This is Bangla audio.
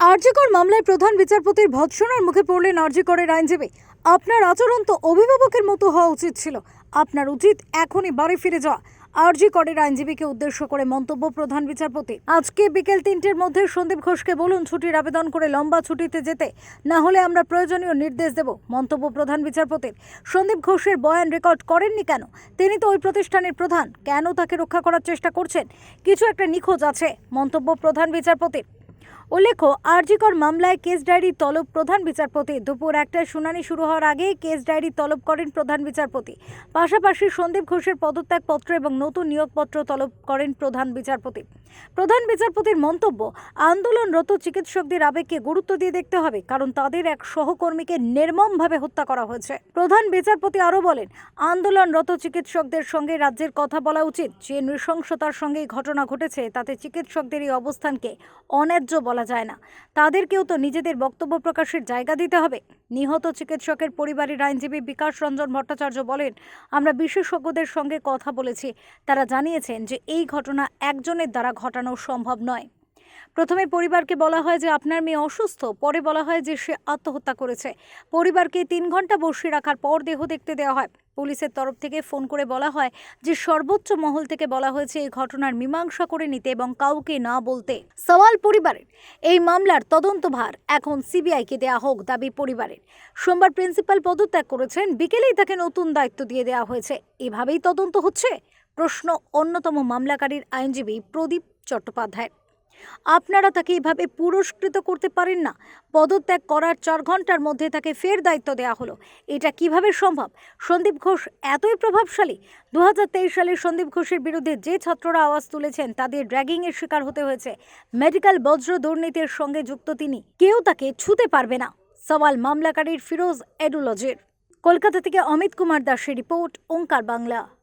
আরজিকর মামলায় প্রধান বিচারপতির ভৎসনার মুখে পড়লেন আরজিকরের আইনজীবী। আপনার আচরণ তো অভিভাবকের মতো হওয়া উচিত ছিল। আপনার উচিত এখনই বাড়ি ফিরে যাওয়া। আরজি করের আইনজীবীকে উদ্দেশ্য করে মন্তব্য প্রধান বিচারপতি। আজকে বিকেল তিনটের মধ্যে সন্দীপ ঘোষকে বলুন ছুটির আবেদন করে লম্বা ছুটিতে যেতে। না হলে আমরা প্রয়োজনীয় নির্দেশ দেব, মন্তব্য প্রধান বিচারপতির। সন্দীপ ঘোষের বয়ান রেকর্ড করেননি কেন? তিনি তো ওই প্রতিষ্ঠানের প্রধান। কেন তাকে রক্ষা করার চেষ্টা করছেন? কিছু একটা নিখোঁজ আছে, মন্তব্য প্রধান বিচারপতির। উল্লেখ্য, আরজিকর মামলায় কেস ডায়েরি তলব প্রধান বিচারপতি। দুপুর একটায় শুনানি শুরু হওয়ার আগেই কেস ডায়েরি তলব করেন প্রধান বিচারপতি। পাশাপাশি সন্দীপ ঘোষের পদত্যাগপত্র এবং নতুন নিয়োগপত্র তলব করেন প্রধান বিচারপতি। প্রধান বিচারপতির মন্তব্য, আন্দোলনরত চিকিৎসকদের আবেগকে গুরুত্ব দিয়ে দেখতে হবে, কারণ তাদের এক সহকর্মীকে নির্মমভাবে হত্যা করা হয়েছে। প্রধান বিচারপতি আরও বলেন, আন্দোলনরত চিকিৎসকদের সঙ্গে রাজ্যের কথা বলা উচিত। যে নৃশংসতার সঙ্গে ঘটনা ঘটেছে, তাতে চিকিৎসকদের এই অবস্থানকে অন্যায্য বলা যায় না। তাদেরকেও তো নিজেদের বক্তব্য প্রকাশের জায়গা দিতে হবে। নিহত চিকিৎসকের পরিবারের আইনজীবী বিকাশ রঞ্জন ভট্টাচার্য বলেন, আমরা বিশেষজ্ঞদের সঙ্গে কথা বলেছি। তারা জানিয়েছেন যে এই ঘটনা একজনের দ্বারা ঘটানো সম্ভব নয়। প্রথমে পরিবারকে বলা হয় যে আপনার মেয়ে অসুস্থ, পরে বলা হয় যে সে আত্মহত্যা করেছে। পরিবারকে তিন ঘণ্টা বসিয়ে রাখার পর দেহ দেখতে দেওয়া হয়। পুলিশের তরফ থেকে ফোন করে বলা হয় যে সর্বোচ্চ মহল থেকে বলা হয়েছে এই ঘটনার মীমাংসা করে নিতে এবং কাউকে না বলতে। সওয়াল পরিবারের। এই মামলার তদন্তভার এখন সিবিআইকে দেয়া হোক দাবি পরিবারের। সোমবার প্রিন্সিপাল পদত্যাগ করেছেন, বিকেলেই তাকে নতুন দায়িত্ব দিয়ে দেওয়া হয়েছে। এভাবেই তদন্ত হচ্ছে? প্রশ্ন অন্যতম মামলাকারীর আইনজীবী প্রদীপ চট্টোপাধ্যায় আপনারা তাকে এভাবে পুরস্কৃত করতে পারেন না। পদত্যাগ করার চার ঘণ্টার মধ্যে তাকে ফের দায়িত্ব দেওয়া হলো। এটা কীভাবে সম্ভব? সন্দীপ ঘোষ এতই প্রভাবশালী? দু হাজার তেইশ সালে সন্দীপ ঘোষের বিরুদ্ধে যে ছাত্ররা আওয়াজ তুলেছেন, তাদের র্যাগিংয়ের শিকার হতে হয়েছে। মেডিকেল বজ্র দুর্নীতির সঙ্গে যুক্ত তিনি। কেউ তাকে ছুতে পারবে না। সওয়াল মামলাকারীর ফিরোজ এডুলজির। কলকাতা থেকে অমিত কুমার দাসের রিপোর্ট, ওঙ্কার বাংলা।